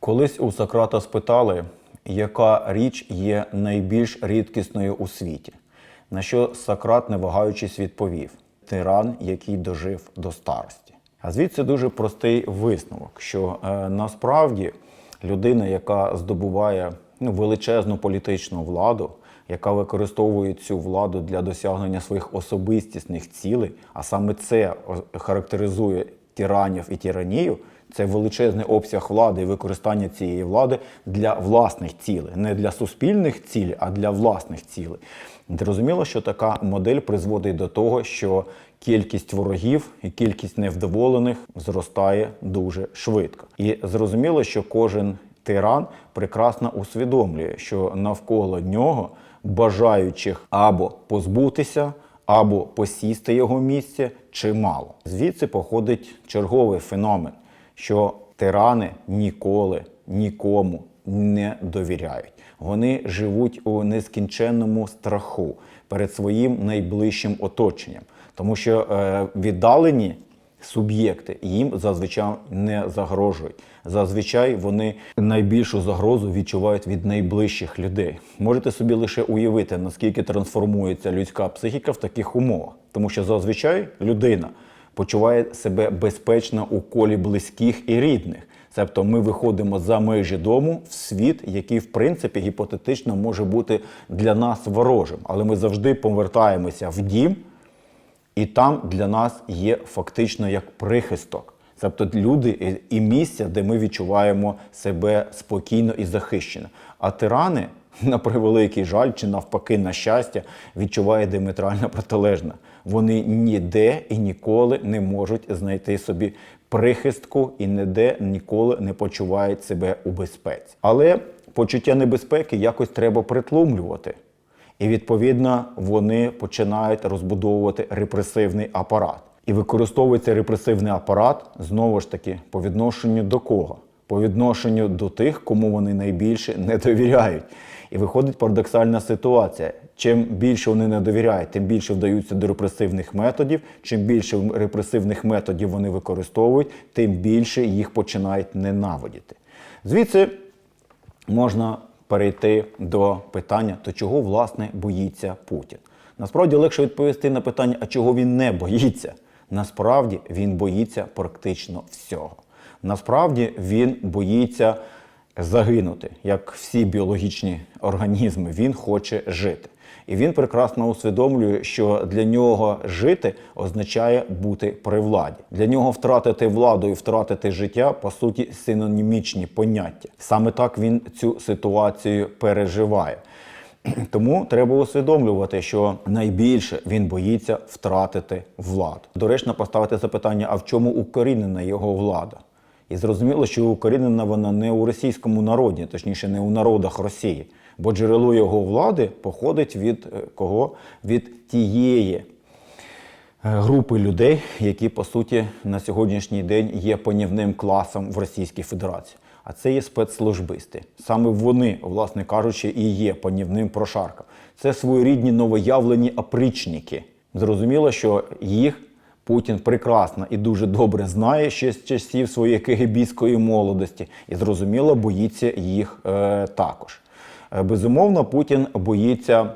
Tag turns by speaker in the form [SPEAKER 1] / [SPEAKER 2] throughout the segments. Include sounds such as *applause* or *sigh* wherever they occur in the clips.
[SPEAKER 1] Колись у Сократа спитали, яка річ є найбільш рідкісною у світі. На що Сократ, не вагаючись, відповів: тиран, який дожив до старості. А звідси дуже простий висновок, що е, насправді людина, яка здобуває ну, величезну політичну владу, яка використовує цю владу для досягнення своїх особистісних цілей, а саме це характеризує тиранів і тиранію, це величезний обсяг влади і використання цієї влади для власних цілей, не для суспільних цілей, а для власних цілей. Зрозуміло, що така модель призводить до того, що кількість ворогів і кількість невдоволених зростає дуже швидко. І зрозуміло, що кожен тиран прекрасно усвідомлює, що навколо нього бажаючих або позбутися, або посісти його місце чимало. Звідси походить черговий феномен, що тирани ніколи нікому не довіряють. Вони живуть у нескінченному страху перед своїм найближчим оточенням, тому що е, віддалені суб'єкти їм зазвичай не загрожують. Зазвичай вони найбільшу загрозу відчувають від найближчих людей. Можете собі лише уявити, наскільки трансформується людська психіка в таких умовах, тому що зазвичай людина почуває себе безпечно у колі близьких і рідних. Тобто ми виходимо за межі дому в світ, який в принципі гіпотетично може бути для нас ворожим, але ми завжди повертаємося в дім. І там для нас є фактично як прихисток. Тобто люди і- місця, де ми відчуваємо себе спокійно і захищено. А тирани, *laughs* на превеликий жаль, чи навпаки, на щастя, відчуває діаметрально протилежне. Вони ніде і ніколи не можуть знайти собі прихистку і ніде ніколи не почувають себе у безпеці. Але почуття небезпеки якось треба притлумлювати. І відповідно вони починають розбудовувати репресивний апарат. І використовується репресивний апарат знову ж таки по відношенню до кого? По відношенню до тих, кому вони найбільше не довіряють. І виходить парадоксальна ситуація. Чим більше вони не довіряють, тим більше вдаються до репресивних методів. Чим більше репресивних методів вони використовують, тим більше їх починають ненавидіти. Звідси можна перейти до питання, то чого власне боїться Путін. Насправді легше відповісти на питання, а чого він не боїться. Насправді він боїться практично всього. Насправді він боїться загинути, як всі біологічні організми. Він хоче жити. І він прекрасно усвідомлює, що для нього жити означає бути при владі. Для нього втратити владу і втратити життя по суті синонімічні поняття. Саме так він цю ситуацію переживає. *clears throat* Тому треба усвідомлювати, що найбільше він боїться втратити владу. Доречно поставити запитання: а в чому укорінена його влада? І зрозуміло, що укорінена вона не у російському народі, точніше, не у народах Росії, бо джерело його влади походить від е, кого? Від тієї е, групи людей, які по суті на сьогоднішній день є панівним класом в Російській Федерації. А це є спецслужбисти. Саме вони, власне кажучи, і є панівним прошарком. Це своєрідні новоявлені опричники. Зрозуміло, що їх Путін прекрасно і дуже добре знає ще з часів своєї кегебійської молодості, і зрозуміло, боїться їх е, також. Е, безумовно, Путін боїться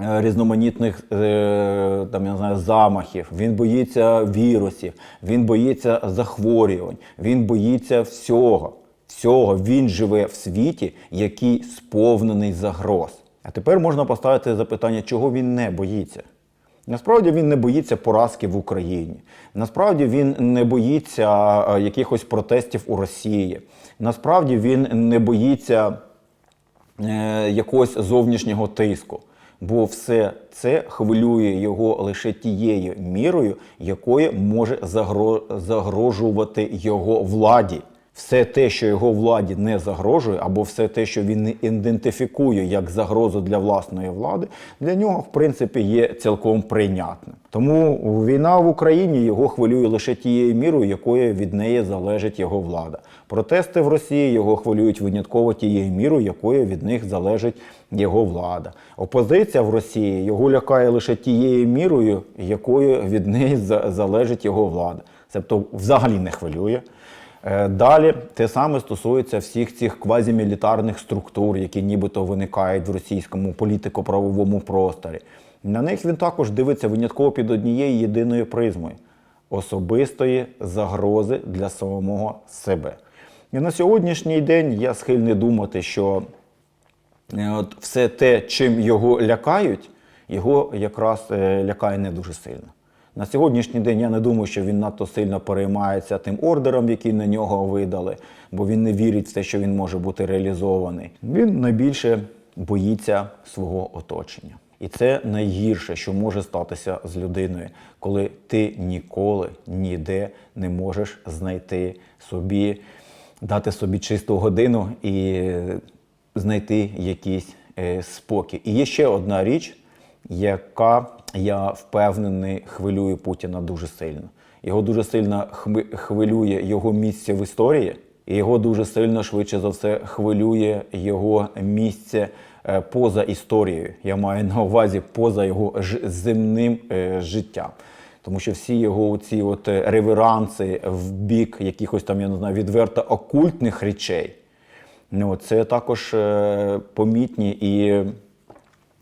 [SPEAKER 1] е, різноманітних е, там, я не знаю, замахів, він боїться вірусів, він боїться захворювань, він боїться всього. Всього він живе в світі, який сповнений загроз. А тепер можна поставити запитання, чого він не боїться. Насправді він не боїться поразки в Україні. Насправді він не боїться е, якихось протестів у Росії. Насправді він не боїться е, якогось зовнішнього тиску. Бо все це хвилює його лише тією мірою, якою може загрожувати його владі. Все те, що його владі не загрожує, або все те, що він не ідентифікує як загрозу для власної влади, для нього, в принципі, є цілком прийнятним. Тому війна в Україні його хвилює лише тією мірою, якою від неї залежить його влада. Протести в Росії його хвилюють винятково тією мірою, якою від них залежить його влада. Опозиція в Росії його лякає лише тією мірою, якою від неї залежить його влада. Тобто взагалі не хвилює. Е, Далі те саме стосується всіх цих квазімілітарних структур, які нібито виникають в російському політико-правовому просторі. На них він також дивиться винятково під однією єдиною призмою особистої загрози для самого себе. І на сьогоднішній день я схильний думати, що е, от все те, чим його лякають, його якраз е, лякає не дуже сильно. На сьогоднішній день я не думаю, що він надто сильно переймається тим ордером, який на нього видали, бо він не вірить в те, що він може бути реалізований. Він найбільше боїться свого оточення. І це найгірше, що може статися з людиною, коли ти ніколи ніде не можеш знайти собі, дати собі чисту годину і знайти якийсь е, спокій. І є ще одна річ, яка я впевнений хвилює Путіна дуже сильно. Його дуже сильно хвилює його місце в історії, і його дуже сильно, швидше за все, хвилює його місце е, поза історією. Я маю на увазі поза його земним е, життям. Тому що всі його ці от е, реверанси в бік якихось там, я не знаю, відверто окультних речей. Ну, це також помітні і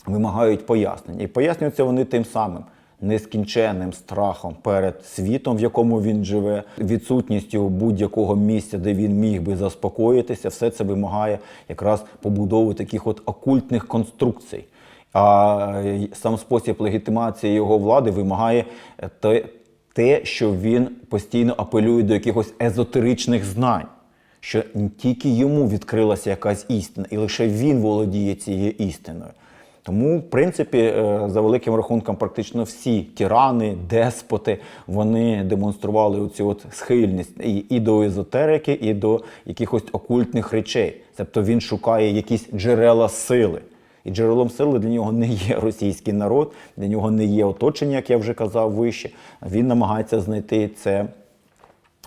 [SPEAKER 1] вимагають пояснень. І пояснюються вони тим самим нескінченним страхом перед світом, в якому він живе, відсутністю будь-якого місця, де він міг би заспокоїтися. Все це вимагає якраз побудови таких от окультних конструкцій. А сам спосіб легітимації його влади вимагає е, те, те, що він постійно апелює до якихось езотеричних знань що тільки йому відкрилася якась істина, і лише він володіє цією істиною. Тому, в принципі, е, за великим рахунком, практично всі тирани, деспоти, вони демонстрували оцю от схильність і, і до езотерики, і до якихось окультних речей. Тобто він шукає якісь джерела сили. І джерелом сили для нього не є російський народ, для нього не є оточення, як я вже казав вище. Він намагається знайти це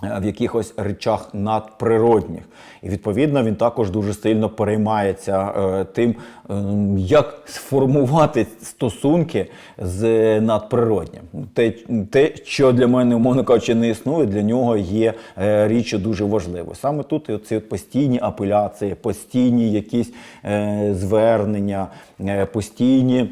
[SPEAKER 1] в якихось речах надприродних. І відповідно він також дуже сильно переймається е, тим, е, як сформувати стосунки з надприроднім. Те, те, що для мене, умовно кажучи, не існує, для нього є е, річчю дуже важливою. Саме тут і ці постійні апеляції, постійні якісь е, звернення, е, постійні.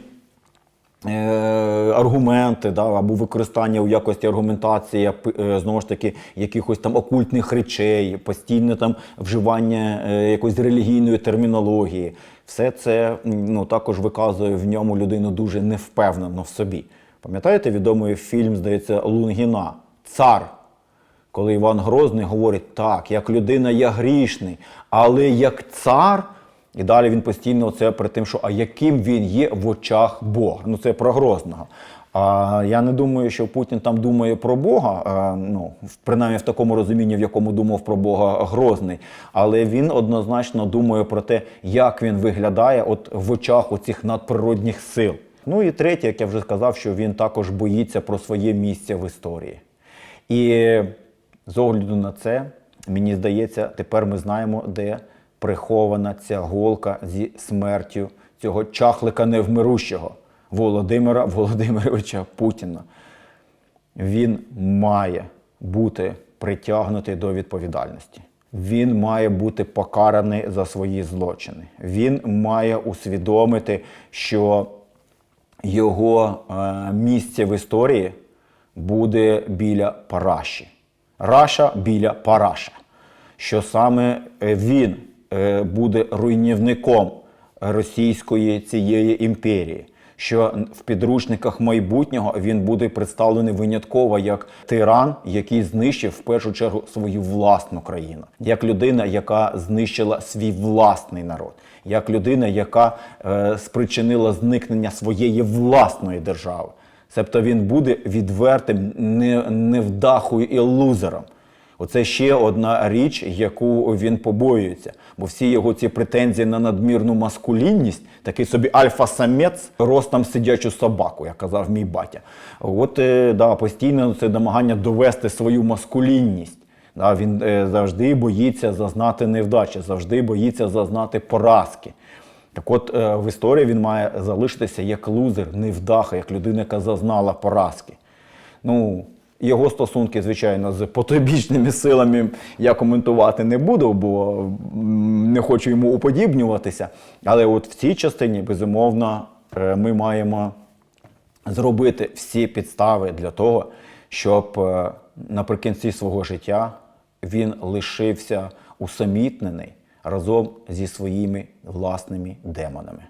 [SPEAKER 1] Е, аргументи да, або використання у якості аргументації е, знову ж таки якихось там окультних речей, постійне там вживання е, якоїсь релігійної термінології. Все це ну, також виказує в ньому людину дуже невпевнено в собі. Пам'ятаєте відомий фільм, здається, Лунгіна Цар коли Іван Грозний говорить, так, як людина я грішний, але як цар, і далі він постійно це при тим, що а яким він є в очах Бога. Ну це про Грозного. А я не думаю, що Путін там думає про Бога, а, ну принаймні в такому розумінні, в якому думав про Бога Грозний. Але він однозначно думає про те, як він виглядає от в очах оцих надприродних сил. Ну і третє, як я вже сказав, що він також боїться про своє місце в історії. І з огляду на це, мені здається, тепер ми знаємо, де прихована ця голка зі смертю цього чахлика невмирущого Володимира Володимировича Путіна. Він має бути притягнутий до відповідальності. Він має бути покараний за свої злочини. Він має усвідомити, що його е, місце в історії буде біля Параші. Раша біля Параша. Що саме е, він буде руйнівником російської цієї імперії. Що в підручниках майбутнього він буде представлений винятково як тиран, який знищив в першу чергу свою власну країну, як людина, яка знищила свій власний народ, як людина, яка е, спричинила зникнення своєї власної держави. Тобто він буде відвертим не- невдахою і лузером. Оце ще одна річ, яку він побоюється. Бо всі його ці претензії на надмірну маскулінність, такий собі альфа-самець, ростом сидячу собаку, як казав мій батя. От е, да, постійно це намагання довести свою маскулінність. Да, він е, завжди боїться зазнати невдачі, завжди боїться зазнати поразки. Так от е, в історії він має залишитися як лузер, невдаха, як людина, яка зазнала поразки. Ну, Його стосунки, звичайно, з потойбічними силами я коментувати не буду, бо не хочу йому уподібнюватися. Але от в цій частині, безумовно, е, ми маємо зробити всі підстави для того, щоб е, наприкінці свого життя він лишився усамітнений разом зі своїми власними демонами.